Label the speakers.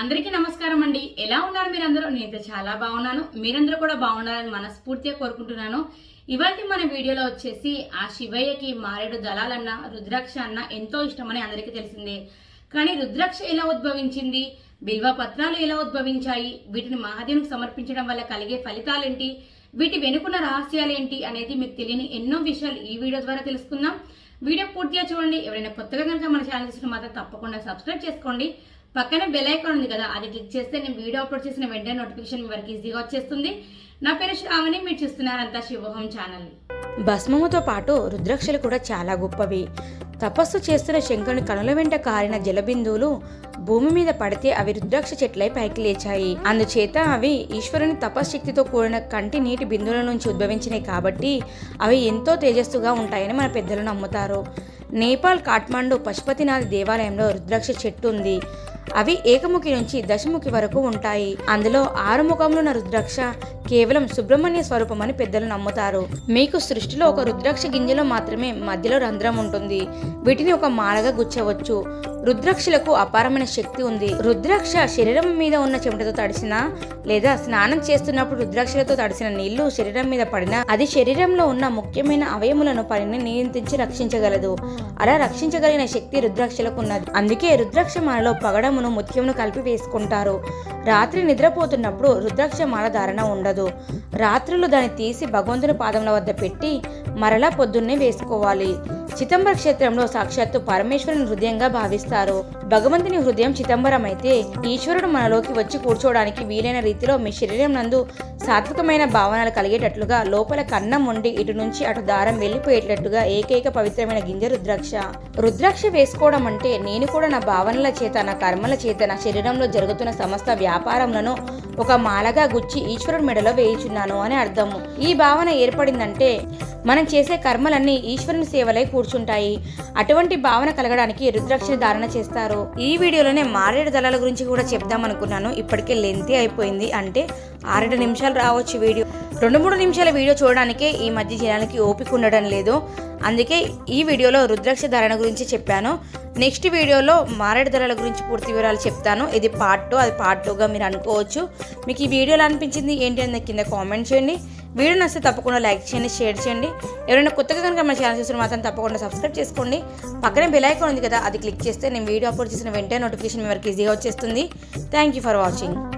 Speaker 1: అందరికీ నమస్కారం అండి. ఎలా ఉన్నారు మీరందరూ? నేనైతే చాలా బాగున్నాను. మీరందరూ కూడా బాగుండాలని మనస్ఫూర్తిగా కోరుకుంటున్నాను. ఇవాళ మన వీడియోలో వచ్చేసి ఆ శివయ్యకి మారేడు దళాలన్న రుద్రాక్ష అన్న ఎంతో ఇష్టమని అందరికీ తెలిసిందే. కానీ రుద్రాక్ష ఎలా ఉద్భవించింది? బిల్వ పత్రాలు ఎలా ఉద్భవించాయి? వీటిని మహాదేవునికి సమర్పించడం వల్ల కలిగే ఫలితాలేంటి? వీటి వెనుకున్న రహస్యాలేంటి అనేది మీకు తెలియని ఎన్నో విషయాలు ఈ వీడియో ద్వారా తెలుసుకుందాం. వీడియో పూర్తిగా చూడండి. ఎవరైనా కొత్తగా కనుక మన ఛానల్ చూసిన మాత్రం తప్పకుండా సబ్స్క్రైబ్ చేసుకోండి. పక్కన బెల్ ఐకాన్ ఉంది కదా అది క్లిక్ చేస్తే నేను వీడియో అప్లోడ్ చేసిన వెంటనే నోటిఫికేషన్ మీ వరకు ఈజీగా వచ్చేస్తుంది. నా పేరు శ్రావణి మీరు చూస్తున్నారంతా శివహోం ఛానల్
Speaker 2: భస్మముతో పాటు రుద్రాక్షలు కూడా చాలా గొప్పవి. తపస్సు చేస్తున్న శంకరుని కనుల వెంట కారిన జలబిందువులు భూమి మీద పడితే అవి రుద్రాక్ష చెట్లై పైకి లేచాయి. అందుచేత అవి ఈశ్వరుని తపశ్శక్తితో కూడిన కంటి నీటి బిందువుల నుంచి ఉద్భవించినాయి కాబట్టి అవి ఎంతో తేజస్సుగా ఉంటాయని మన పెద్దలు నమ్ముతారు. నేపాల్ కాఠ్మండు పశుపతినాథ్ దేవాలయంలో రుద్రాక్ష చెట్టు ఉంది. అవి ఏకముఖి నుంచి దశముఖి వరకు ఉంటాయి. అందులో ఆరు ముఖంలో రుద్రాక్ష కేవలం సుబ్రహ్మణ్య స్వరూపం అని పెద్దలు నమ్ముతారు. మీకు సృష్టిలో ఒక రుద్రాక్ష గింజలో మాత్రమే మధ్యలో రంధ్రం ఉంటుంది. వీటిని ఒక మాలగా గుచ్చవచ్చు. రుద్రాక్షలకు అపారమైన శక్తి ఉంది. రుద్రాక్ష శరీరం మీద ఉన్న చెమటతో తడిసిన లేదా స్నానం చేస్తున్నప్పుడు రుద్రాక్షలతో తడిసిన నీళ్ళు శరీరం మీద పడినా అది శరీరంలో ఉన్న ముఖ్యమైన అవయములను పనిని నియంత్రించి రక్షించగలదు. అలా రక్షించగలిగిన శక్తి రుద్రాక్షలకు ఉన్నది. అందుకే రుద్రాక్ష మనలో పగడం పగడమును ముత్యమును కలిపి వేసుకుంటారు. రాత్రి నిద్రపోతున్నప్పుడు రుద్రాక్ష మాల ధారణ ఉండదు. రాత్రులు దాన్ని తీసి భగవంతుని పాదముల వద్ద పెట్టి మరలా పొద్దున్నే వేసుకోవాలి. చిదంబర క్షేత్రంలో సాక్షాత్తు పరమేశ్వరుని హృదయంగా భావిస్తారు. భగవంతుని హృదయం చిదంబరం అయితే ఈశ్వరుడు మనలోకి వచ్చి కూర్చోవడానికి వీలైన రీతిలో మీ శరీరం నందు సాత్వికమైన భావనలు కలిగేటట్లుగా లోపల కన్నం ఉండి ఇటు నుంచి అటు దారం వెళ్ళిపోయేటట్టుగా ఏకైక పవిత్రమైన గింజ రుద్రాక్ష. రుద్రాక్ష వేసుకోవడం అంటే నేను కూడా నా భావనల చేత నా కర్మల చేత నా శరీరంలో జరుగుతున్న సమస్త వ్యాపారములను ఒక మాలగా గుచ్చి ఈశ్వరుడి మెడలో వేయుచున్నాను అని అర్థము ఈ భావన ఏర్పడిందంటే మనం చేసే కర్మలన్నీ ఈశ్వరుని సేవలై కూర్చుంటాయి. అటువంటి భావన కలగడానికి రుద్రాక్షని ధారణ చేస్తారు. ఈ వీడియోలోనే మారేడు దళాల గురించి కూడా చెప్దాం అనుకున్నాను ఇప్పటికే లెంతీ అయిపోయింది. అంటే ఆరేడు నిమిషాలు రావచ్చు వీడియో. రెండు మూడు నిమిషాల వీడియో చూడడానికే ఈ మధ్య జనాలకి ఓపిక ఉండడం లేదు. అందుకే ఈ వీడియోలో రుద్రాక్ష ధారణ గురించి చెప్పాను. నెక్స్ట్ వీడియోలో మారేడు ధరల గురించి పూర్తి వివరాలు చెప్తాను. ఇది పార్ట్ టూ అది పార్ట్ టూగా మీరు అనుకోవచ్చు. మీకు ఈ వీడియోలో అనిపించింది ఏంటి అని కింద కామెంట్ చేయండి. వీడియో నచ్చితే తప్పకుండా లైక్ చేయండి షేర్ చేయండి. ఎవరైనా కొత్తగా కనుక మన ఛానల్ చూసిన మాత్రం తప్పకుండా సబ్స్క్రైబ్ చేసుకోండి. పక్కనే బెల్ ఐకాన్ ఉంది కదా అది క్లిక్ చేస్తే నేను వీడియో అప్లోడ్ చేసిన వెంటనే నోటిఫికేషన్ మీ వరకు ఈజీగా వచ్చేస్తుంది. Thank you for watching